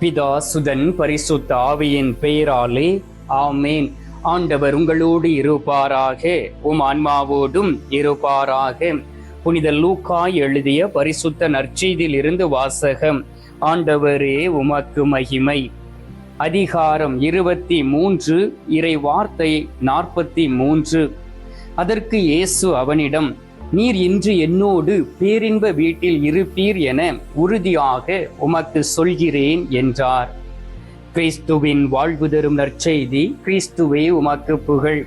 பிதா சுதன் பரிசுத்த ஆவியின் பெயராலே ஆமேன். ஆண்டவர் உங்களோடு இருப்பாராக. உம் ஆன்மாவோடும் இருப்பாராக. புனித லூக்காய் எழுதிய பரிசுத்த நற்செய்தியில் இருந்து வாசகம். ஆண்டவரே உமக்கு மகிமை. அதிகாரம் இருபத்தி மூன்று இறை வார்த்தை நாற்பத்தி மூன்று. அதற்கு இயேசு அவனிடம் நீர் இன்று என்னோடு பேரின்ப வீட்டில் இருப்பீர் என உறுதியாக உமக்கு சொல்கிறேன் என்றார். கிறிஸ்துவின் வாழ்வு தரும் நற்செய்தி கிறிஸ்துவே உமக்கு புகழ்.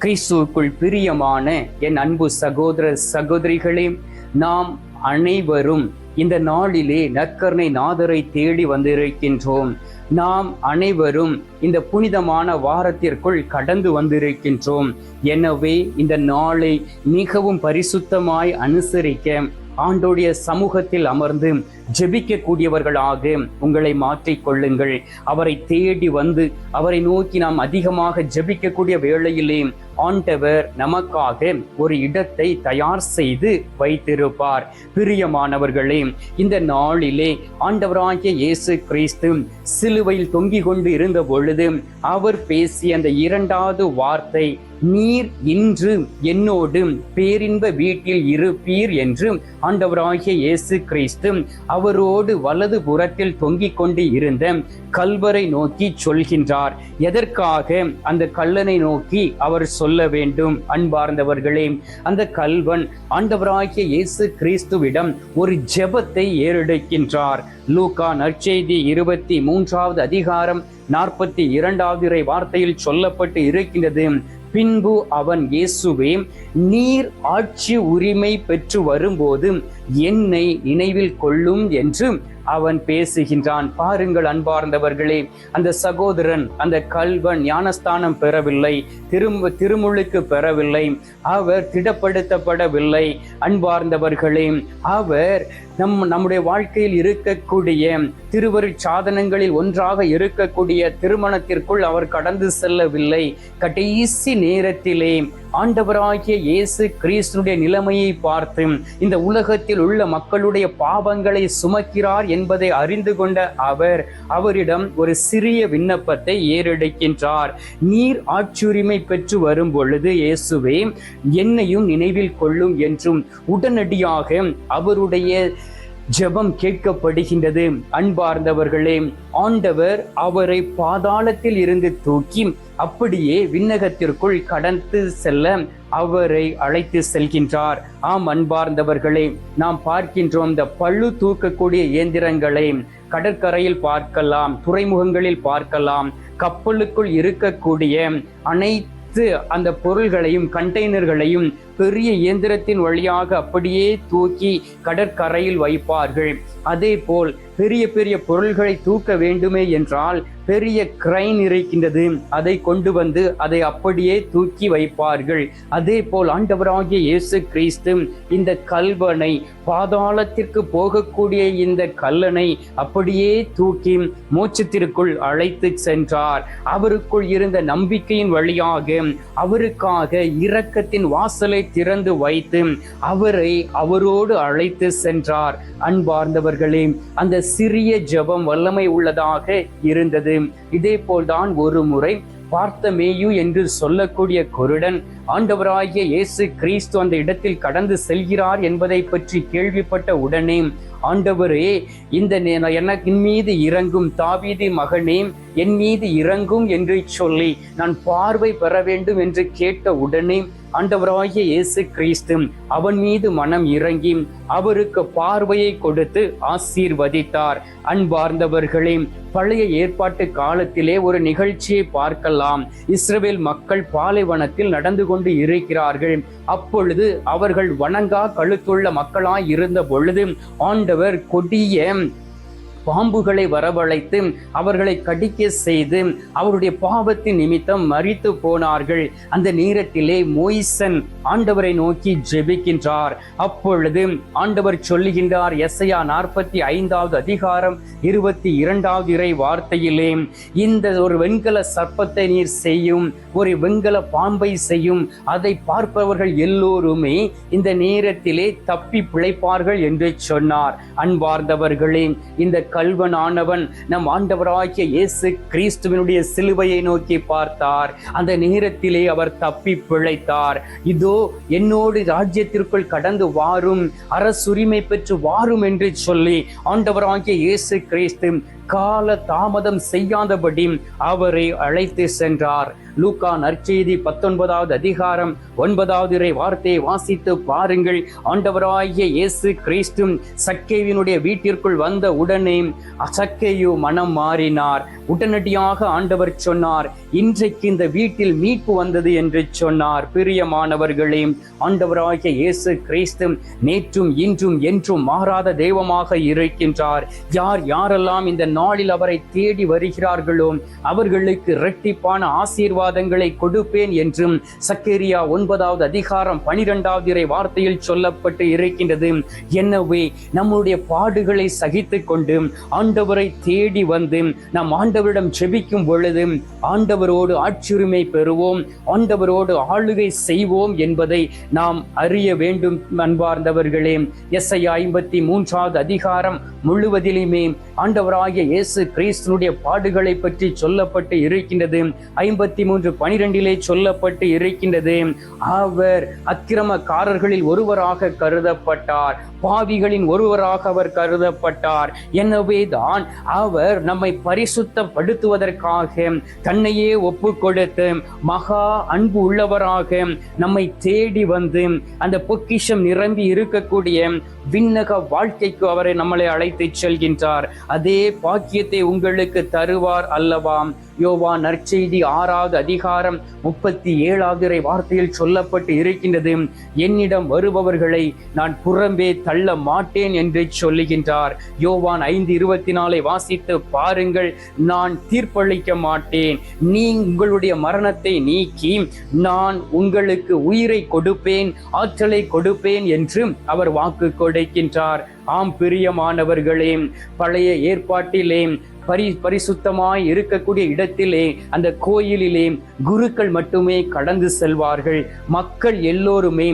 கிறிஸ்துவுக்குள் பிரியமான என் அன்பு சகோதர சகோதரிகளே நாம் அனைவரும் இந்த நாளிலே நற்கர்ணை நாதரை தேடி வந்திருக்கின்றோம். நாம் அனைவரும் இந்த புனிதமான வாரத்திற்குள் கடந்து வந்திருக்கின்றோம். எனவே இந்த நாளை மிகவும் பரிசுத்தமாய் அனுசரிக்க ஆண்டோடைய சமூகத்தில் அமர்ந்து ஜெபிக்கக்கூடியவர்களாக உங்களை மாற்றிக்கொள்ளுங்கள் அவரை தேடி வந்து அவரை நோக்கி நாம் அதிகமாக ஜெபிக்கக்கூடிய வேளையிலே ஆண்டவர் நமக்காக ஒரு இடத்தை தயார் செய்து வைத்திருப்பார். பிரியமானவர்களே இந்த நாளிலே ஆண்டவராகிய இயேசு கிறிஸ்து சிலுவையில் தொங்கிக் கொண்டு இருந்த பொழுது அவர் பேசிய அந்த இரண்டாவது வார்த்தை நீர் இன்று என்னோடு பேரின்ப வீட்டில் இருப்பீர் என்று ஆண்டவராகிய இயேசு கிறிஸ்து அவரோடு வலது புறத்தில் தொங்கிக் கொண்டு இருந்த கல்வரை நோக்கி சொல்கின்றார். எதற்காக? அந்த கல்லனை நோக்கி அவர் சொல்ல வேண்டும் அன்பார்ந்தவர்களே. அந்த கல்வன் ஆண்டவராகிய இயேசு கிறிஸ்துவிடம் ஒரு ஜெபத்தை ஏறெடுக்கின்றார். லூகா நற்செய்தி இருபத்தி மூன்றாவது அதிகாரம் நாற்பத்தி இரண்டாவது இறை வார்த்தையில் சொல்லப்பட்டு இருக்கின்றது. பின்பு அவன் இயேசுவே நீர் ஆட்சி உரிமை பெற்று வரும்போது என்னை நினைவில் கொள்ளும் என்று அவன் பேசுகின்றான். பாருங்கள் அன்பார்ந்தவர்களே அந்த சகோதரன் அந்த கல்வன் ஞானஸ்தானம் பெறவில்லை திரும்ப திருமுழுக்கு பெறவில்லை அவர் திடப்படுத்தப்படவில்லை. அன்பார்ந்தவர்களே அவர் நம் நம்முடைய வாழ்க்கையில் இருக்கக்கூடிய திருவரு சாதனங்களில் ஒன்றாக இருக்கக்கூடிய திருமணத்திற்குள் அவர் கடந்து செல்லவில்லை. கடைசி நேரத்திலே ஆண்டவராகிய இயேசு கிறிஸ்துடைய நிலைமையை பார்த்து இந்த உலகத்தில் உள்ள மக்களுடைய பாவங்களை சுமக்கிறார் என்பதை அறிந்து கொண்ட அவர் அவரிடம் ஒரு சிறிய விண்ணப்பத்தை ஏறெடுக்கின்றார். நீர் ஆட்சியுரிமை பெற்று வரும் பொழுது இயேசுவே என்னையும் நினைவில் கொள்ளும் என்றும் உடனடியாக அவருடைய ஜெபம் கேட்கப்படுகின்றது. அன்பார்ந்தவர்களே ஆண்டவர் அவரை பாதாளத்தில் இருந்து தூக்கி அப்படியே விண்ணகத்திற்குள் கடந்து செல்ல அவரை அழைத்து செல்கின்றார். ஆம் அன்பார்ந்தவர்களே நாம் பார்க்கின்றோம் இந்த பழு தூக்கக்கூடிய இயந்திரங்களை கடற்கரையில் பார்க்கலாம் துறைமுகங்களில் பார்க்கலாம் கப்பலுக்குள் இருக்கக்கூடிய அனைத்து அந்த பொருள்களையும் கண்டெய்னர்களையும் பெரிய இயந்திரத்தின் வழியாக அப்படியே தூக்கி கடற்கரையில் வைப்பார்கள். அதே போல் பெரிய பெரிய பொருள்களை தூக்க வேண்டுமே என்றால் பெரிய கிரைன் இருக்கின்றது அதை கொண்டு வந்து அதை அப்படியே தூக்கி வைப்பார்கள். அதே போல் ஆண்டவராகிய இயேசு கிறிஸ்து இந்த கல்வனை பாதாளத்திற்கு போகக்கூடிய இந்த கல்லனை அப்படியே தூக்கி மோச்சத்திற்குள் அழைத்து சென்றார். அவருக்குள் இருந்த நம்பிக்கையின் வழியாக அவருக்காக இரக்கத்தின் வாசலை திறந்து வைத்து அவரை அவரோடு அழைத்து சென்றார். அன்பார்ந்தவர்களே அந்த சிறிய ஜெபம் வல்லமை உள்ளதாக இருந்தது. இதே போல்தான் ஒரு முறை பார்த்தமேயு என்று சொல்லக்கூடிய குருடன் ஆண்டவராகிய இயேசு கிறிஸ்து அந்த இடத்தில் கடந்து செல்கிறார் என்பதை பற்றி கேள்விப்பட்ட உடனே ஆண்டவரே இந்த எனக்கின் மீது இறங்கும் தாவீதி மகனே என் மீது இறங்கும் என்று சொல்லி நான் பார்வை பெற வேண்டும் என்று கேட்ட உடனே ஆண்டவராகிய இயேசு கிறிஸ்து அவன் மீது மனம் இறங்கி அவருக்கு பார்வையை கொடுத்து ஆசீர்வதித்தார். அன்பார்ந்தவர்களே பழைய ஏற்பாட்டு காலத்திலே ஒரு நிகழ்ச்சியை பார்க்கலாம். இஸ்ரவேல் மக்கள் பாலைவனத்தில் நடந்து கொண்டு இருக்கிறார்கள். அப்பொழுது அவர்கள் வணங்கா கழுத்துள்ள மக்களாய் இருந்த பொழுது ஆண்டவர் கொடிய பாம்புகளை வரவழைத்து அவர்களை கடிக்க செய்து அவருடைய பாவத்தின் நிமித்தம் மறித்து போனார்கள். அந்த நேரத்திலே மோய்சன் ஆண்டவரை நோக்கி ஜெபிக்கின்றார். அப்பொழுது ஆண்டவர் சொல்லுகின்றார் எஸ்ஐயா நாற்பத்தி ஐந்தாவது அதிகாரம் இருபத்தி இரண்டாவது இறை வார்த்தையிலே இந்த ஒரு வெண்கல சர்ப்பத்தை நீர் செய்யும் ஒரு வெண்கல பாம்பை செய்யும் அதை பார்ப்பவர்கள் எல்லோருமே இந்த நேரத்திலே தப்பி பிழைப்பார்கள் என்று சொன்னார். அன்பார்ந்தவர்களே இந்த கல்வனானவன் நம் ஆண்டவராகிய இயேசு கிறிஸ்துவனுடைய சிலுவையை நோக்கி பார்த்தார். அந்த நேரத்திலே அவர் தப்பி பிழைத்தார். இதோ என்னோடு ராஜ்யத்திற்குள் கடந்து வாரும் அரசுரிமை பெற்று வாரும் என்று சொல்லி ஆண்டவராகிய இயேசு கிறிஸ்து கால தாமதம் செய்யாதபடி அவரை அழைத்து சென்றார். லூக்கா நற்செய்தி பத்தொன்பதாவது அதிகாரம் ஒன்பதாவது இறை வார்த்தையை வாசித்து பாருங்கள். ஆண்டவராகிய இயேசு கிறிஸ்து சக்கேவினுடைய வீட்டிற்குள் வந்த உடனே சக்கேயு மனம் மாறினார். உடனடியாக ஆண்டவர் சொன்னார் இன்றைக்கு இந்த வீட்டில் மீட்பு வந்தது என்று சொன்னார். பிரியமானவர்களே ஆண்டவராகிய இயேசு கிறிஸ்து நேற்றும் இன்றும் என்றும் மாறாத தெய்வமாக இருக்கின்றார். யார் யாரெல்லாம் இந்த நாளில் அவரை தேடி வருகிறார்களோ அவர்களுக்கு இரட்டிப்பான ஆசீர்வாதங்களை கொடுப்பேன் என்றும் சக்கேரியா ஒன்பதாவது அதிகாரம் பனிரெண்டாவது இறை வார்த்தையில் சொல்லப்பட்டு இருக்கின்றது. எனவே நம்முடைய பாடுகளை சகித்து கொண்டு ஆண்டவரை தேடி வந்து நாம் ஆண்டவரிடம் செபிக்கும் பொழுது ஆண்டவரோடு ஆட்சியுரிமை பெறுவோம் ஆண்டவரோடு ஆளுகை செய்வோம் என்பதை நாம் அறிய வேண்டும் அன்பார்ந்தவர்களே. எஸ்ஐ ஐம்பத்தி மூன்றாவது அதிகாரம் முழுவதிலுமே ஆண்டவராகிய இயேசு கிறிஸ்தனுடைய பாடுகளை பற்றி சொல்லப்பட்டு இருக்கின்றது. ஐம்பத்தி பதிமூன்று பனிரெண்டிலே சொல்லப்பட்டு இருக்கின்றது. அவர் அக்கிரமக்காரர்களில் ஒருவராக கருதப்பட்டார். பாவிகளின் ஒருவராக அவர் கருதப்பட்டார். எனவே தான் அவர் நம்மை பரிசுத்தப்படுத்துவதற்காக தன்னையே ஒப்பு கொடுத்து மகா அன்பு உள்ளவராக நம்மை தேடி வந்து அந்த பொக்கிஷம் நிரம்பி இருக்கக்கூடிய விண்ணக வாழ்க்கைக்கு அவரை நம்மளை அழைத்து செல்கின்றார். அதே பாக்கியத்தை உங்களுக்கு தருவார் அல்லவாம் யோவா நற்செய்தி ஆறாவது அதிகாரம் முப்பத்தி ஏழாவது வார்த்தையில் சொல்லப்பட்டு இருக்கின்றது. என்னிடம் வருபவர்களை நான் புறம்பே தள்ள மாட்டேன் என்று சொல்லுகின்றார். யோவான் ஐந்து இருபத்தி நாலை வாசித்து பாருங்கள். நான் தீர்ப்பளிக்க மாட்டேன். நீ உங்களுடைய மரணத்தை நீக்கி நான் உங்களுக்கு உயிரை கொடுப்பேன் ஆற்றலை கொடுப்பேன் என்று அவர் வாக்கு ஒப்படைக்கின்றார் ஆம் பிரியமானவர்களே பழைய ஏற்பாட்டிலே பரி பரிசுத்தமாய் இருக்கக்கூடிய இடத்திலே அந்த கோயிலிலே குருக்கள் மட்டுமே கடந்து செல்வார்கள். மக்கள் எல்லோருமே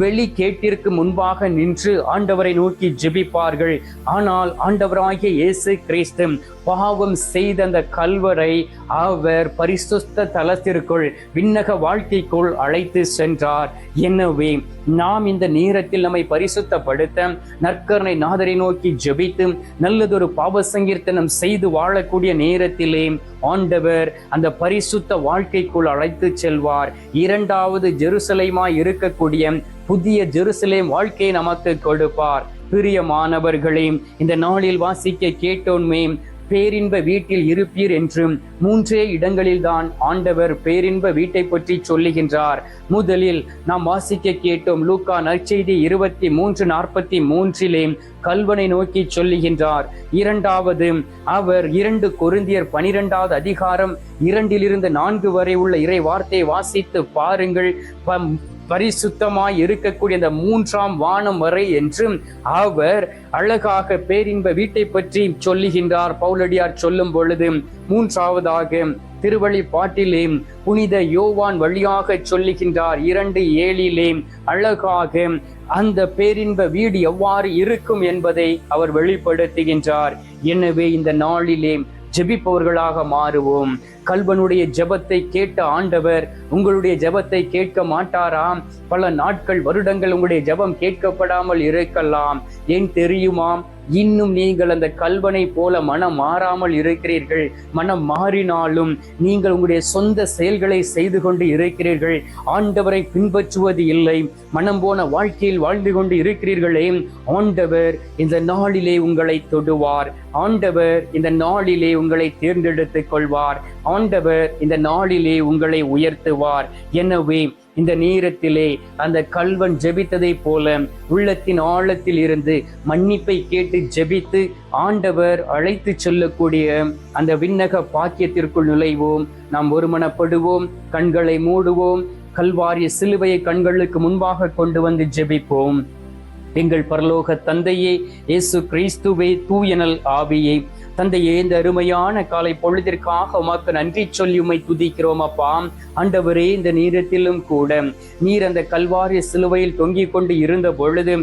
வெளி கேட்டிற்கு முன்பாக நின்று ஆண்டவரை நோக்கி ஜெபிப்பார்கள். ஆனால் ஆண்டவராகிய இயேசு கிறிஸ்து பாவம் செய்த அந்த கல்வரை அவர் பரிசுத்த தலத்திற்குள் விண்ணக வாழ்க்கைக்குள் அழைத்து சென்றார். எனவே நாம் இந்த நேரத்தில் நம்மை பரிசுத்தப்படுத்த நற்கரணை நாதரை நோக்கி ஜெபித்து நல்லதொரு பாவ சங்கீர்த்தனம் செய்து வாழக்கூடிய நேரத்திலே ஆண்டவர் அந்த பரிசுத்த வாழ்க்கைக்குள் அழைத்து செல்வார். இரண்டாவது ஜெருசலேமாய் இருக்கக்கூடிய புதிய ஜெருசலேம் வாழ்க்கையை நமக்கு கொடுப்பார். பிரியமானவர்களே இந்த நாளில் வாசிக்க கேட்டோன்மே பேரின்ப வீட்டில் இருப்பீர் என்றும் மூன்றே இடங்களில்தான் ஆண்டவர் பேரின்ப வீட்டை பற்றி சொல்லுகின்றார். முதலில் நாம் வாசிக்க கேட்டோம் லூக்கா நற்செய்தி இருபத்தி மூன்று நாற்பத்தி மூன்றிலே கல்வனை நோக்கி சொல்லுகின்றார். இரண்டாவது அவர் இரண்டு கொருந்தியர் பனிரெண்டாவது அதிகாரம் இரண்டிலிருந்து நான்கு வரை உள்ள இறை வார்த்தையை வாசித்து பாருங்கள். பம்- பரிசுத்தமாய் இருக்கக்கூடிய அந்த மூன்றாம் வானம் வரை என்றும் அவர் அழகாக பேரின்ப வீட்டை பற்றி சொல்லுகின்றார். பவுலடியார் சொல்லும் பொழுது மூன்றாவதாக திருவழி பாட்டிலே புனித யோவான் வழியாக சொல்லுகின்றார். இரண்டு ஏழிலே அழகாக அந்த பேரின்ப வீடு எவ்வாறு இருக்கும் என்பதை அவர் வெளிப்படுத்துகின்றார். எனவே இந்த நாளிலே ஜெபிப்பவர்களாக மாறுவோம். கல்வனுடைய ஜெபத்தை கேட்ட ஆண்டவர் உங்களுடைய ஜெபத்தை கேட்க மாட்டாராம். பல நாட்கள் வருடங்கள் உங்களுடைய ஜெபம் கேட்கப்படாமல் இருக்கலாம். ஏன் தெரியுமாம்? இன்னும் நீங்கள் அந்த கல்வனை போல மனம் மாறாமல் இருக்கிறீர்கள். மனம் மாறினாலும் நீங்கள் உங்களுடைய சொந்த செயல்களை செய்து கொண்டு இருக்கிறீர்கள். ஆண்டவரை பின்பற்றுவது இல்லை. மனம் போன வாழ்க்கையில் வாழ்ந்து கொண்டு இருக்கிறீர்களே. ஆண்டவர் இந்த நாளிலே உங்களை தொடுவார். ஆண்டவர் இந்த நாளிலே உங்களை தேர்ந்தெடுத்துக் கொள்வார். ஆண்டவர் இந்த நாளிலே உங்களை உயர்த்துவார். எனவே இந்த நேரத்திலே அந்த கல்வன் ஜெபித்ததைப் போல உள்ளத்தின் ஆழத்தில் இருந்து மன்னிப்பை கேட்டு ஜெபித்து ஆண்டவர் அழைத்து செல்லக்கூடிய அந்த விண்ணக பாக்கியத்திற்குள் நுழைவோம். நாம் ஒருமனப்படுவோம் கண்களை மூடுவோம் கல்வாரிய சிலுவையை கண்களுக்கு முன்பாக கொண்டு வந்து ஜெபிப்போம். எங்கள் பரலோக தந்தையே இயேசு கிறிஸ்துவே தூயனல் ஆவியை தந்தையே இந்த அருமையான காலை பொழுதிற்காக உமக்கு நன்றி சொல்லி உமை துதிக்கிறோம் அப்பா. ஆண்டவரே இந்த நேரத்திலும் கூட நீர் அந்த கல்வாரி சிலுவையில் தொங்கிக் கொண்டு இருந்த பொழுது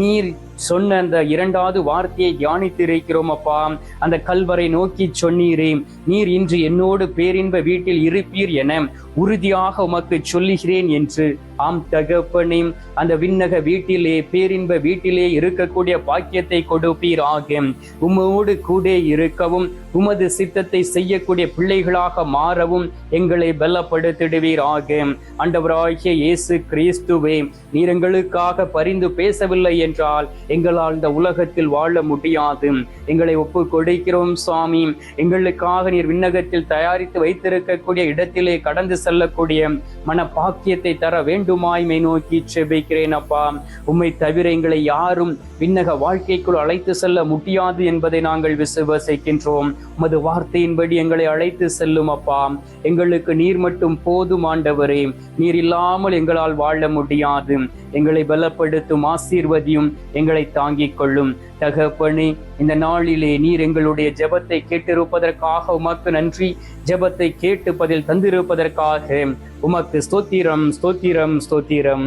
நீர் சொன்ன அந்த இரண்டாவது வார்த்தையை தியானித்து இருக்கிறோம் அப்பா. அந்த கல்வரை நோக்கி சொன்னீரே நீர் இன்று என்னோடு பேரின்ப வீட்டில் இருப்பீர் என உறுதியாக உமக்கு சொல்லுகிறேன் என்று. ஆம் தகப்பனே அந்த விண்ணக வீட்டிலே பேரின்ப வீட்டிலே இருக்கக்கூடிய பாக்கியத்தை கொடுப்பீராக. உம்மோடு கூட இரு இருக்கவும் உமது சித்தத்தை செய்யக்கூடிய பிள்ளைகளாக மாறவும் எங்களை பலப்படுத்திடுவீராக. ஆண்டவராகிய இயேசு கிறிஸ்துவே நீர் எங்களுக்காக பரிந்து பேசவில்லை என்றால் எங்களால் இந்த உலகத்தில் வாழ முடியாது. எங்களை ஒப்பு கொடுக்கிறோம் சுவாமி எங்களுக்காக நீர் விண்ணகத்தில் தயாரித்து வைத்திருக்கக்கூடிய இடத்திலே கடந்து செல்லக்கூடிய மன பாக்கியத்தை தர வேண்டுமாய்மை நோக்கி செபிக்கிறேன் அப்பா. உம்மை தவிர எங்களை யாரும் விண்ணக வாழ்க்கைக்குள் அழைத்து செல்ல முடியாது என்பதை நாங்கள் விசுவசி விசுவசிக்கின்றோம் உமது வார்த்தையின்படி எங்களை அழைத்து செல்லும் அப்பா. எங்களுக்கு நீர் மட்டும் போதும் ஆண்டவரே. நீர் இல்லாமல் எங்களால் வாழ முடியாது. எங்களை பலப்படுத்தும் ஆசீர்வதியும் எங்களை தாங்கிக் கொள்ளும். தகப்பனே இந்த நாளிலே நீர் எங்களுடைய ஜெபத்தை கேட்டிருப்பதற்காக உமக்கு நன்றி. ஜெபத்தை கேட்டு பதில் தந்திருப்பதற்காக உமக்கு ஸ்தோத்திரம் ஸ்தோத்திரம் ஸ்தோத்திரம்.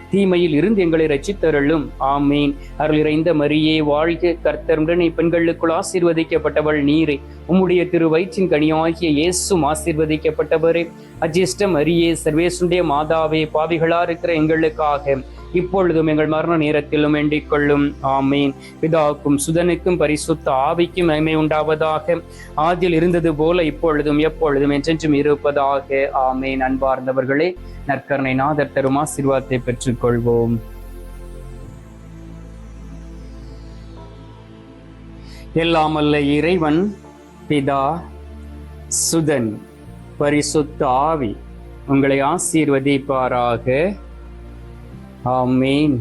தீமையில் இருந்து எங்களை ரச்சித்தருளும் ஆமீன். அருள் இறைந்த மரியே வாழ்க கர்த்தர் உடனே பெண்களுக்குள் ஆசீர்வதிக்கப்பட்டவள் நீரே. உம்முடைய திரு வயிற்றின் கனியாகிய இயேசும் ஆசீர்வதிக்கப்பட்டவரே. அஜிஷ்டம் மரியே சர்வேசுடைய மாதாவே பாவிகளா இருக்கிற எங்களுக்காக. இப்பொழுதும் எங்கள் மரண நேரத்திலும் வேண்டிக் கொள்ளும். ஆமீன். பிதாவுக்கும் சுதனுக்கும் பரிசுத்த ஆவிக்கும் மகிமை உண்டாவதாக. ஆதியில் இருந்தது போல இப்பொழுதும் எப்பொழுதும் என்றென்றும் இருப்பதாக. ஆமீன். அன்பார்ந்தவர்களே நற்கருணை நாதர் தரும் ஆசீர்வாதத்தை பெற்றுக்கொள்வோம். எல்லாமல்ல இறைவன் பிதா சுதன் பரிசுத்த ஆவி உங்களை ஆசீர்வதிப்பாராக. ஆமீன்